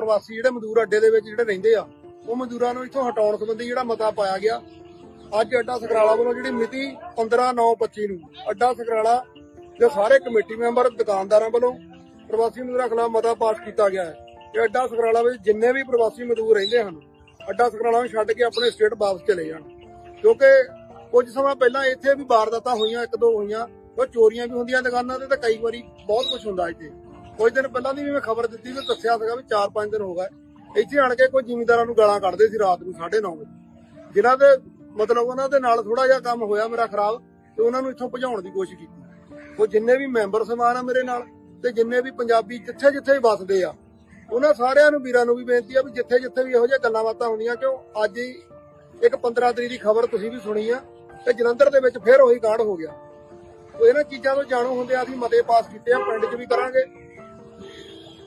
ਪ੍ਰਵਾਸੀ ਜਿਹੜੇ ਮਜ਼ਦੂਰ ਅੱਡੇ ਦੇ ਵਿੱਚ ਜਿਹੜੇ ਰਹਿੰਦੇ ਆ, ਉਹ ਮਜ਼ਦੂਰਾਂ ਨੂੰ ਇੱਥੋਂ ਹਟਾਉਣ ਸੰਬੰਧੀ ਜਿਹੜਾ ਮਤਾ ਪਾਇਆ ਗਿਆ। ਅੱਜ ਅੱਡਾ ਸਕਰਾਲਾ ਵੱਲੋਂ ਜਿਹੜੀ ਮਿਤੀ 15/9/25 ਨੂੰ ਅੱਡਾ ਸਕਰਾਲਾ ਦੇ ਸਾਰੇ ਕਮੇਟੀ ਮੈਂਬਰ, ਦੁਕਾਨਦਾਰਾਂ ਵੱਲੋਂ ਪ੍ਰਵਾਸੀ ਮਜ਼ਦੂਰਾਂ ਖਿਲਾਫ ਮਤਾ ਪਾਸ ਕੀਤਾ ਗਿਆ ਹੈ। ਕਿ ਅੱਡਾ ਸਕਰਾਲਾ ਵਿੱਚ ਜਿੰਨੇ ਵੀ ਪ੍ਰਵਾਸੀ ਮਜ਼ਦੂਰ ਰਹਿੰਦੇ ਹਨ, ਅੱਡਾ ਸਕਰਾਲਾ ਨੂੰ ਛੱਡ ਕੇ ਆਪਣੇ ਸਟੇਟ ਵਾਪਸ ਚਲੇ ਜਾਣ। ਕਿਉਂਕਿ ਕੁਝ ਸਮਾਂ ਪਹਿਲਾਂ ਇੱਥੇ ਵੀ ਵਾਰਦਾਤਾਂ ਹੋਈਆਂ, ਇੱਕ ਦੋ ਹੋਈਆਂ ਉਹ ਚੋਰੀਆਂ ਵੀ ਹੁੰਦੀਆਂ ਦੁਕਾਨਾਂ ਤੇ ਤਾਂ ਕਈ ਵਾਰੀ ਬਹੁਤ ਕੁਝ ਹੁੰਦਾ ਇੱਥੇ। ਕੁਝ ਦਿਨ ਪਹਿਲਾਂ ਦੀ ਵੀ ਮੈਂ ਖਬਰ ਦਿੱਤੀ ਵੀ ਦੱਸਿਆ ਸੀਗਾ ਵੀ 4-5 ਦਿਨ ਹੋ ਗਏ। ਇੱਥੇ ਆਣ ਕੇ ਕੋਈ ਜ਼ਿਮੀਂਦਾਰਾਂ ਨੂੰ ਗਾਲਾਂ ਕੱਢਦੇ ਸੀ ਰਾਤ ਨੂੰ 9:30 ਵਜੇ। ਜਿਨ੍ਹਾਂ ਦੇ ਮਤਲਬ ਉਹਨਾਂ ਦੇ ਨਾਲ ਥੋੜਾ ਜਿਹਾ ਕੰਮ ਹੋਇਆ ਮੇਰਾ ਖਰਾਬ, ਤੇ ਉਹਨਾਂ ਨੂੰ ਇੱਥੋਂ ਭਜਾਉਣ ਦੀ ਕੋਸ਼ਿਸ਼ ਕੀਤੀ। ਉਹ ਜਿੰਨੇ ਵੀ ਮੈਂਬਰ ਸਮਾਨ ਆ ਮੇਰੇ ਨਾਲ, ਤੇ ਜਿੰਨੇ ਵੀ ਪੰਜਾਬੀ ਜਿੱਥੇ ਜਿੱਥੇ ਵੀ ਵੱਸਦੇ ਆ, ਉਹਨਾਂ ਸਾਰਿਆਂ ਨੂੰ, ਵੀਰਾਂ ਨੂੰ ਵੀ ਬੇਨਤੀ ਆ ਵੀ ਜਿੱਥੇ ਜਿੱਥੇ ਵੀ ਇਹੋ ਜਿਹੀਆਂ ਗੱਲਾਂ ਬਾਤਾਂ ਹੁੰਦੀਆਂ ਕਿਉਂ ਅੱਜ ਹੀ ਇੱਕ 15 ਤਰੀਕ ਦੀ ਖਬਰ ਤੁਸੀਂ ਵੀ ਸੁਣੀ ਆ, ਤੇ ਜਲੰਧਰ ਦੇ ਵਿੱਚ ਫਿਰ ਉਹੀ ਕਾਂਡ ਹੋ ਗਿਆ। ਉਹ ਇਹਨਾਂ ਚੀਜ਼ਾਂ ਤੋਂ ਜਾਣੂ ਹੁੰਦੇ ਆ ਅਸੀਂ ਮਤੇ ਪਾਸ ਕੀਤੇ ਆ, ਪਿੰਡ 'ਚ ਵੀ ਕਰਾਂਗੇ।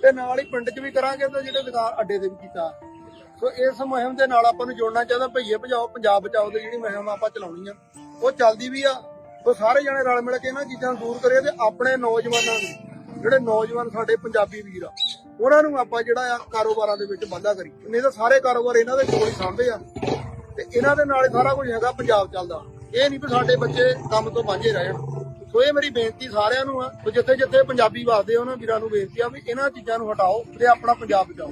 ਤੇ ਨਾਲ ਹੀ ਪਿੰਡ 'ਚ ਵੀ ਕਰਾਂਗੇ ਤੇ ਜਿਹੜੇ ਦੁਕਾਨ ਅੱਡੇ ਤੇ ਵੀ ਕੀਤਾ। ਸੋ ਇਸ ਮੁਹਿੰਮ ਦੇ ਨਾਲ ਆਪਾਂ ਨੂੰ ਜੋੜਨਾ ਚਾਹੀਦਾ, ਭਈਏ ਭਜਾਓ, ਪੰਜਾਬ ਬਚਾਓ ਦੀ ਜਿਹੜੀ ਮੁਹਿੰਮ ਆਪਾਂ ਚਲਾਉਣੀ ਆ। ਉਹ ਚੱਲਦੀ ਵੀ ਆ। ਉਹ ਸਾਰੇ ਜਣੇ ਰਲ ਮਿਲ ਕੇ ਇਹਨਾਂ ਚੀਜ਼ਾਂ ਨੂੰ ਦੂਰ ਕਰੀਏ ਤੇ ਆਪਣੇ ਨੌਜਵਾਨਾਂ ਨੂੰ, ਜਿਹੜੇ ਨੌਜਵਾਨ ਸਾਡੇ ਪੰਜਾਬੀ ਵੀਰ ਆ, ਉਹਨਾਂ ਨੂੰ ਆਪਾਂ ਜਿਹੜਾ ਆ ਕਾਰੋਬਾਰਾਂ ਦੇ ਵਿੱਚ ਵਾਧਾ ਕਰੀ ਨਹੀਂ ਤਾਂ ਸਾਰੇ ਕਾਰੋਬਾਰ ਇਹਨਾਂ ਦੇ ਕੋਲ ਹੀ ਸਾਂਭੇ ਆ। ਤੇ ਇਹਨਾਂ ਦੇ ਨਾਲ ਹੀ ਸਾਰਾ ਕੁਝ ਹੈਗਾ, ਪੰਜਾਬ ਚੱਲਦਾ। ਇਹ ਨਹੀਂ ਵੀ ਸਾਡੇ ਬੱਚੇ ਕੰਮ ਤੋਂ ਵਾਂਝੇ ਰਹਿਣ। ਸੋ ਇਹ ਮੇਰੀ ਬੇਨਤੀ ਸਾਰਿਆਂ ਨੂੰ ਆ ਜਿੱਥੇ ਜਿੱਥੇ ਪੰਜਾਬੀ ਵਸਦੇ ਆ, ਉਹਨਾਂ ਵੀਰਾਂ ਨੂੰ ਬੇਨਤੀ ਆ ਵੀ ਇਹਨਾਂ ਚੀਜ਼ਾਂ ਨੂੰ ਹਟਾਓ ਤੇ ਆਪਣਾ ਪੰਜਾਬ ਬਚਾਓ